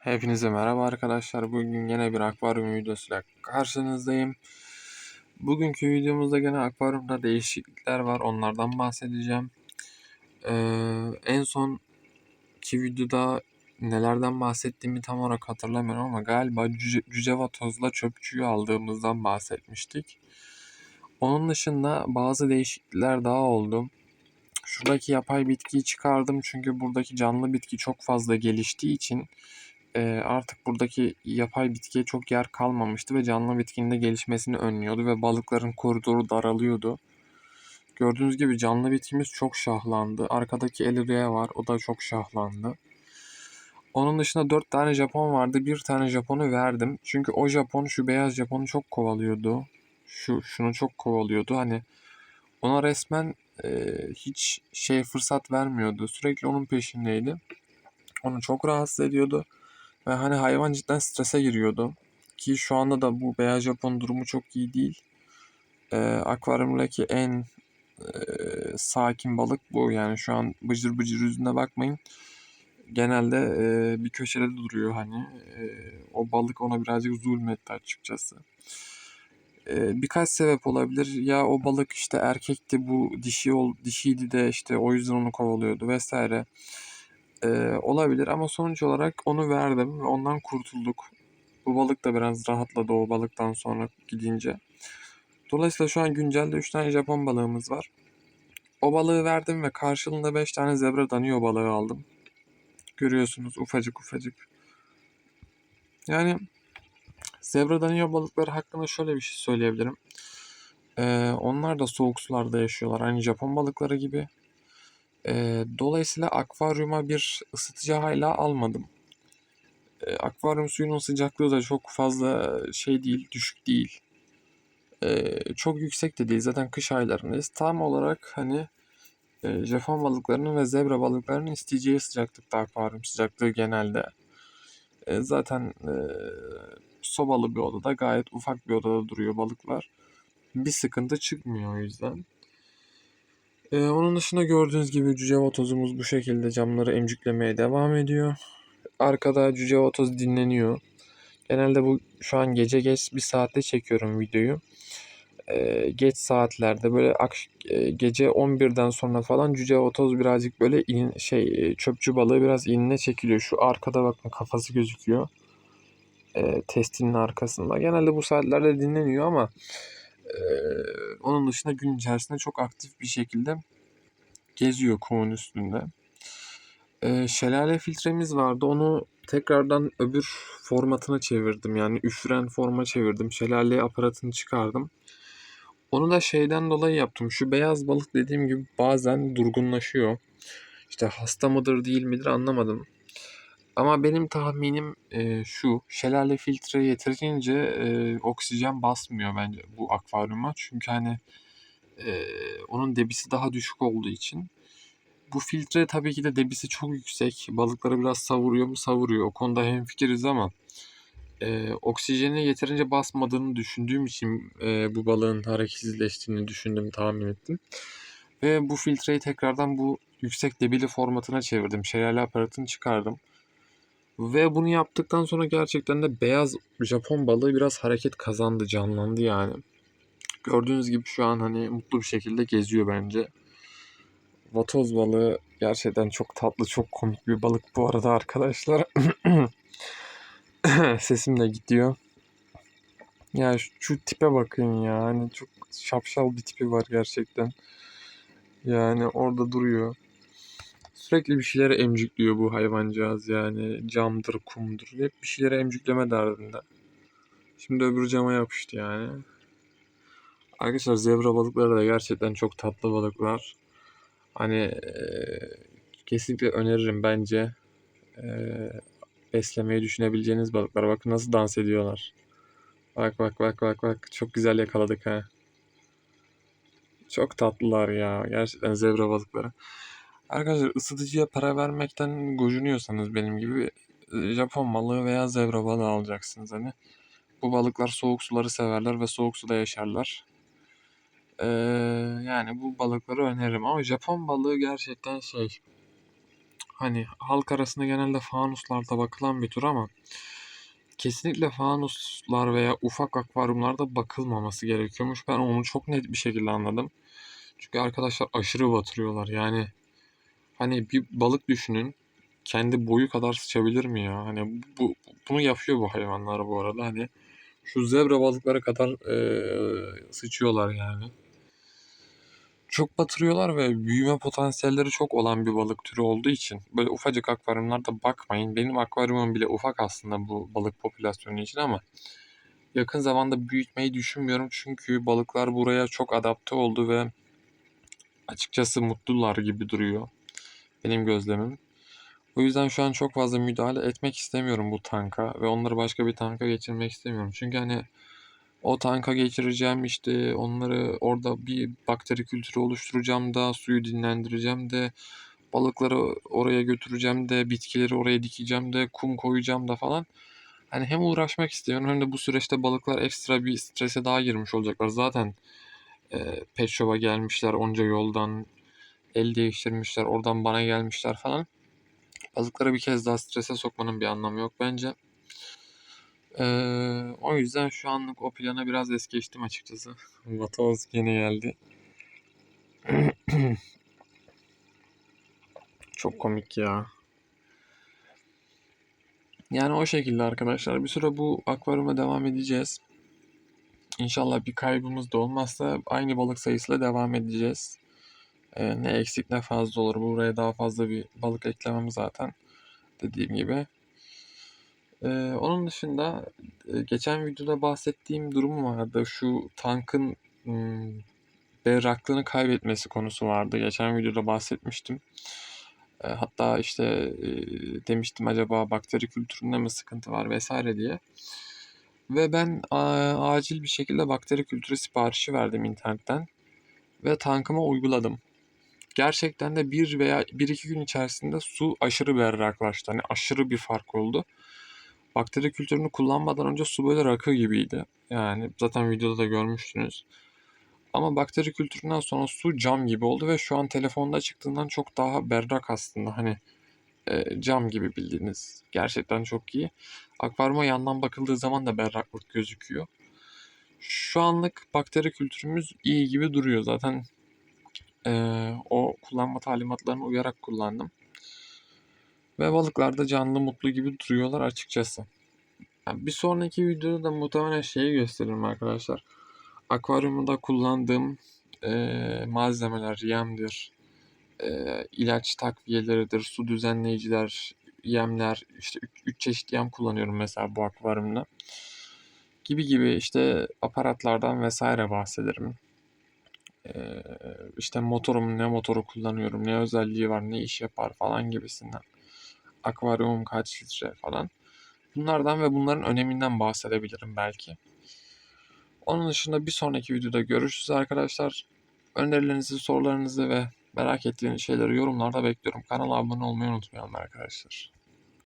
Hepinize merhaba arkadaşlar. Bugün yine bir akvaryum videosuyla karşınızdayım. Bugünkü videomuzda gene akvaryumda değişiklikler var. Onlardan bahsedeceğim. Ee, en son ki videoda nelerden bahsettiğimi tam olarak hatırlamıyorum ama galiba cüce, cücevatozla çöpçüyü aldığımızdan bahsetmiştik. Onun dışında bazı değişiklikler daha oldu. Şuradaki yapay bitkiyi çıkardım çünkü buradaki canlı bitki çok fazla geliştiği için artık buradaki yapay bitkiye çok yer kalmamıştı ve canlı bitkinin de gelişmesini önlüyordu ve balıkların koridoru daralıyordu. Gördüğünüz gibi canlı bitkimiz çok şahlandı. Arkadaki Eliria var. O da çok şahlandı. Onun dışında 4 tane Japon vardı. Bir tane Japon'u verdim. Çünkü o Japon şu beyaz Japon'u çok kovalıyordu. Şu şunu çok kovalıyordu. Hani ona resmen e, hiç şey fırsat vermiyordu. Sürekli onun peşindeydi. Onu çok rahatsız ediyordu. Ve hani hayvan cidden strese giriyordu. Ki şu anda da bu beyaz Japon durumu çok iyi değil. Ee, akvaryumdaki en e, sakin balık bu. Yani şu an bıcır bıcır yüzüne bakmayın. Genelde e, bir köşede duruyor hani. E, o balık ona birazcık zulmetti açıkçası. E, birkaç sebep olabilir. Ya o balık işte erkekti bu dişi ol, dişiydi de işte o yüzden onu kovalıyordu vesaire. E, olabilir ama sonuç olarak onu verdim ve ondan kurtulduk. Bu balık da biraz rahatladı o balıktan sonra gidince. Dolayısıyla şu an güncelde 3 tane Japon balığımız var. O balığı verdim ve karşılığında 5 tane zebra danio balığı aldım. Görüyorsunuz ufacık ufacık. Yani zebra danio balıkları hakkında şöyle bir şey söyleyebilirim. Ee, onlar da soğuk sularda yaşıyorlar. Aynı Japon balıkları gibi. Ee, dolayısıyla akvaryuma bir ısıtıcı hala almadım. Ee, akvaryum suyunun sıcaklığı da çok fazla şey değil, düşük değil. Ee, çok yüksek de değil. Zaten kış aylarındayız. Tam olarak hani e, Japon balıklarının ve zebra balıklarının isteyeceği sıcaklıkta akvaryum sıcaklığı genelde. E, zaten e, sobalı bir odada gayet ufak bir odada duruyor balıklar. Bir sıkıntı çıkmıyor o yüzden. Ee, onun dışında gördüğünüz gibi cücevatozumuz bu şekilde camları emciklemeye devam ediyor. Arkada cücevatoz dinleniyor. Genelde bu şu an gece geç bir saatte çekiyorum videoyu. Ee, geç saatlerde böyle ak- e, gece 11'den sonra falan cücevatoz birazcık böyle in, şey çöpçü balığı biraz inine çekiliyor. Şu arkada bakın kafası gözüküyor. Ee, testinin arkasında. Genelde bu saatlerde dinleniyor ama onun dışında gün içerisinde çok aktif bir şekilde geziyor kumun üstünde. Ee, şelale filtremiz vardı. Onu tekrardan öbür formatına çevirdim. Yani üfren forma çevirdim. Şelale aparatını çıkardım. Onu da şeyden dolayı yaptım. Şu beyaz balık dediğim gibi bazen durgunlaşıyor. İşte hasta mıdır değil midir anlamadım. Ama benim tahminim e, şu. Şelale filtre yeterince e, oksijen basmıyor bence bu akvaryuma. Çünkü hani e, onun debisi daha düşük olduğu için. Bu filtre tabii ki de debisi çok yüksek. Balıkları biraz savuruyor mu? Savuruyor. O konuda hemfikiriz ama e, oksijeni yeterince basmadığını düşündüğüm için e, bu balığın hareketsizleştiğini düşündüm, tahmin ettim. Ve bu filtreyi tekrardan bu yüksek debili formatına çevirdim. Şelale aparatını çıkardım. Ve bunu yaptıktan sonra gerçekten de beyaz Japon balığı biraz hareket kazandı, canlandı yani. Gördüğünüz gibi şu an hani mutlu bir şekilde geziyor bence. Vatoz balığı gerçekten çok tatlı, çok komik bir balık bu arada arkadaşlar. Sesim de gidiyor. Ya şu, şu tipe bakın ya. Hani çok şapşal bir tipi var gerçekten. Yani orada duruyor. Sürekli bir şeylere emcikliyor bu hayvancağız yani. Camdır, kumdur. Hep bir şeylere emcikleme derdinde. Şimdi öbür cama yapıştı yani. Arkadaşlar zebra balıkları da gerçekten çok tatlı balıklar. Hani e, kesinlikle öneririm bence. E, beslemeyi düşünebileceğiniz balıklar. Bakın nasıl dans ediyorlar. Bak bak bak bak bak. Çok güzel yakaladık ha. Çok tatlılar ya. Gerçekten zebra balıkları. Arkadaşlar ısıtıcıya para vermekten gocunuyorsanız benim gibi Japon balığı veya zebra balığı alacaksınız hani. Bu balıklar soğuk suları severler ve soğuk suda yaşarlar. Ee, yani bu balıkları öneririm ama Japon balığı gerçekten şey hani halk arasında genelde fanuslarda bakılan bir tür ama kesinlikle fanuslar veya ufak akvaryumlarda bakılmaması gerekiyormuş. Ben onu çok net bir şekilde anladım. Çünkü arkadaşlar aşırı batırıyorlar. Yani hani bir balık düşünün. Kendi boyu kadar sıçabilir mi ya? Hani bu bunu yapıyor bu hayvanlar bu arada. Hani şu zebra balıkları kadar e, sıçıyorlar yani. Çok batırıyorlar ve büyüme potansiyelleri çok olan bir balık türü olduğu için böyle ufacık akvaryumlarda bakmayın. Benim akvaryumum bile ufak aslında bu balık popülasyonu için ama yakın zamanda büyütmeyi düşünmüyorum. Çünkü balıklar buraya çok adapte oldu ve açıkçası mutlular gibi duruyor. Benim gözlemim. O yüzden şu an çok fazla müdahale etmek istemiyorum bu tanka ve onları başka bir tanka geçirmek istemiyorum. Çünkü hani o tanka geçireceğim işte onları orada bir bakteri kültürü oluşturacağım da suyu dinlendireceğim de balıkları oraya götüreceğim de bitkileri oraya dikeceğim de kum koyacağım da falan. Hani hem uğraşmak istiyorum hem de bu süreçte balıklar ekstra bir strese daha girmiş olacaklar. Zaten e, pet shop'a gelmişler onca yoldan el değiştirmişler oradan bana gelmişler falan. Balıkları bir kez daha strese sokmanın bir anlamı yok bence. Ee, o yüzden şu anlık o plana biraz es geçtim açıkçası. Vatoz yine geldi. Çok komik ya. Yani o şekilde arkadaşlar. Bir süre bu akvaryuma devam edeceğiz. İnşallah bir kaybımız da olmazsa aynı balık sayısıyla devam edeceğiz. Ee, ne eksik ne fazla olur. Buraya daha fazla bir balık eklemem zaten. Dediğim gibi. Ee, onun dışında e, geçen videoda bahsettiğim durum vardı. Şu tankın hmm, berraklığını kaybetmesi konusu vardı. Geçen videoda bahsetmiştim. E, hatta işte e, demiştim acaba bakteri kültüründe mi sıkıntı var vesaire diye. Ve ben acil bir şekilde bakteri kültürü siparişi verdim internetten. Ve tankıma uyguladım. Gerçekten de bir veya bir iki gün içerisinde su aşırı berraklaştı. Hani aşırı bir fark oldu. Bakteri kültürünü kullanmadan önce su böyle rakı gibiydi. Yani zaten videoda da görmüştünüz. Ama bakteri kültüründen sonra su cam gibi oldu ve şu an telefonda çıktığından çok daha berrak aslında. Hani e, cam gibi bildiğiniz. Gerçekten çok iyi. Akvaryuma yandan bakıldığı zaman da berraklık gözüküyor. Şu anlık bakteri kültürümüz iyi gibi duruyor. Zaten e, o kullanma talimatlarına uyarak kullandım. Ve balıklar da canlı mutlu gibi duruyorlar açıkçası. Yani bir sonraki videoda da muhtemelen şeyi gösteririm arkadaşlar. Akvaryumda kullandığım e, malzemeler, yemdir, e, ilaç takviyeleridir, su düzenleyiciler, yemler, işte 3 çeşit yem kullanıyorum mesela bu akvaryumda. Gibi gibi işte aparatlardan vesaire bahsederim. Ee, işte motorum ne motoru kullanıyorum, ne özelliği var, ne iş yapar falan gibisinden. Akvaryumum kaç litre falan. Bunlardan ve bunların öneminden bahsedebilirim belki. Onun dışında bir sonraki videoda görüşürüz arkadaşlar. Önerilerinizi, sorularınızı ve merak ettiğiniz şeyleri yorumlarda bekliyorum. Kanala abone olmayı unutmayalım arkadaşlar.